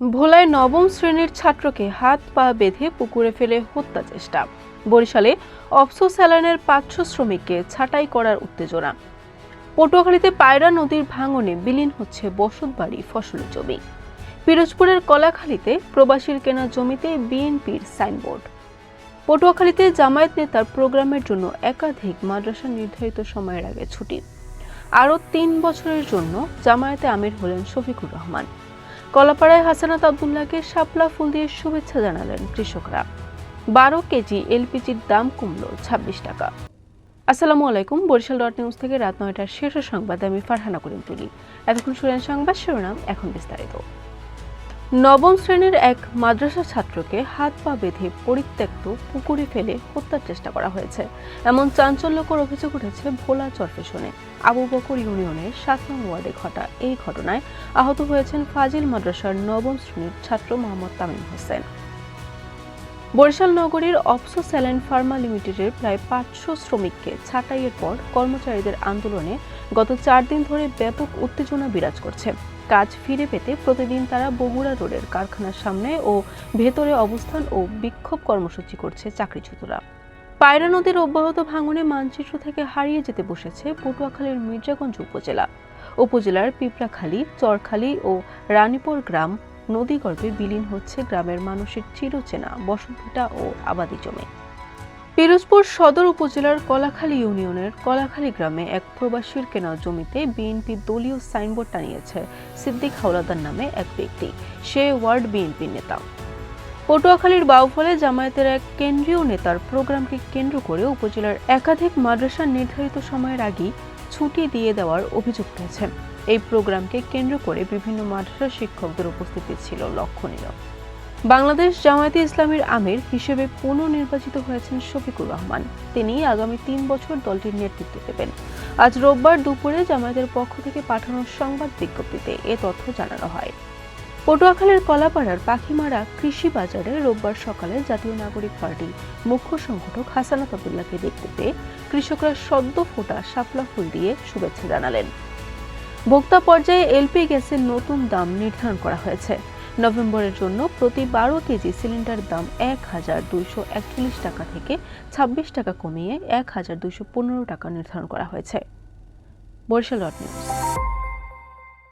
ভোলায় নবম শ্রেণির ছাত্রকে হাত পা বেঁধে পুকুরে ফেলে হত্যা চেষ্টা। বরিশালে অপসো স্যালাইনের পাঁচশো শ্রমিককে ছাঁটাই করার উত্তেজনা। পটুয়াখালীতে পায়রা নদীর ভাঙনে বিলীন হচ্ছে বসতবাড়ি ফসলের জমি। পিরোজপুরের কলাখালীতে প্রবাসীর কেনা জমিতে বিএনপির সাইনবোর্ড। পটুয়াখালীতে জামায়াত নেতার প্রোগ্রামের জন্য একাধিক মাদ্রাসা নির্ধারিত সময়ের আগে ছুটি। আরও তিন বছরের জন্য জামায়াতে আমির হলেন শফিকুর রহমান। কলাপাড়ায় হাসানাত আবদুল্লাহকে শাপলা ফুল দিয়ে শুভেচ্ছা জানালেন কৃষকরা। বারো কেজি এলপিজির দাম কমল ছাব্বিশ টাকা। আসসালামু আলাইকুম, বরিশাল ডট নিউজ থেকে রাত নয়টার শীর্ষ সংবাদে আমি ফারহানা করিম তুলি। এতক্ষণ শুনেন সংবাদ শিরোনাম, এখন বিস্তারিত। নবম শ্রেণির এক মাদ্রাসা ছাত্রকে হাত পা বেঁধে পরিত্যক্ত পুকুরে ফেলে হত্যার চেষ্টা করা হয়েছে। এমন চাঞ্চল্যকর অভিযোগ উঠেছে ভোলা চরফেশনে। আবু বকর ইউনিয়নের সাত নং ওয়ার্ডে ঘটা এই ঘটনায় আহত হয়েছেন ফাজিল মাদ্রাসার নবম শ্রেণির ছাত্র মোহাম্মদ তামিম হোসেন। বরিশাল নগরীর অপসো স্যালাইন ফার্মা লিমিটেডের প্রায় পাঁচশো শ্রমিককে ছাঁটাইয়ের পর কর্মচারীদের আন্দোলনে গত চার দিন ধরে ব্যাপক উত্তেজনা বিরাজ করছে। কাজ ফিরে পেতে প্রতিদিন তারা বগুড়া রোডের কারখানার সামনে ও ভেতরে অবস্থান ও বিক্ষোভ কর্মসূচি করছে চাকরিচ্যুতরা। পায়রা নদীর অব্যাহত ভাঙনে মানচিত্র থেকে হারিয়ে যেতে বসেছে পটুয়াখালীর মির্জাগঞ্জ উপজেলা। উপজেলার পিঁপড়াখালী, চরখালী ও রানীপুর গ্রাম নদীগর্ভে বিলীন হচ্ছে গ্রামের মানুষের চিরচেনা বসতভিটা ও আবাদি জমি। পিরোজপুর সদর উপজেলার কলাখালী ইউনিয়নের কলাখালী গ্রামে এক প্রবাসীর কেনা জমিতে বিএনপি দলীয় সাইনবোর্ড টানিয়েছে সিদ্দিক হাওলাদার নামে এক ব্যক্তি। সে ওয়ার্ড বিএনপি নেতা। পটুয়াখালীর বাউফলে জামায়াতের এক কেন্দ্রীয় নেতার প্রোগ্রামকে কেন্দ্র করে উপজেলার একাধিক মাদ্রাসা নির্ধারিত সময়ের আগেই ছুটি দিয়ে দেওয়ার অভিযোগ পেয়েছে এই প্রোগ্রামকে কেন্দ্র করে বিভিন্ন মাদ্রাসা শিক্ষকদের উপস্থিতি ছিল লক্ষণীয়। বাংলাদেশ জামায়াতে ইসলামের আমির হিসেবে পুনর্নির্বাচিত হয়েছেন শফিকুর রহমান। তিনি আগামী তিন বছর দলটির নেতৃত্ব দেবেন। আজ রোববার দুপুরে জামায়াতের পক্ষ থেকে পাঠানো সংবাদ বিজ্ঞপ্তিতে এ তথ্য জানানো হয়। পটুয়াখালীর কলাপাড়ার পাখিমারা কৃষি বাজারে রোববার সকালে জাতীয় নাগরিক পার্টির মুখ্য সংগঠক হাসানাত আবদুল্লাহকে দেখতে পেয়ে কৃষকরা সদ্য ফোটা শাপলা ফুল দিয়ে শুভেচ্ছা জানালেন। ভোক্তা পর্যায়ে এলপি গ্যাসের নতুন দাম নির্ধারণ করা হয়েছে। নভেম্বরের জন্য প্রতি বারো কেজি সিলিন্ডার দাম এক হাজার দুইশো একচল্লিশ টাকা থেকে ছাব্বিশ টাকা কমিয়ে এক হাজার দুইশো পনেরো টাকা নির্ধারণ করা হয়েছে। Barishal dot news.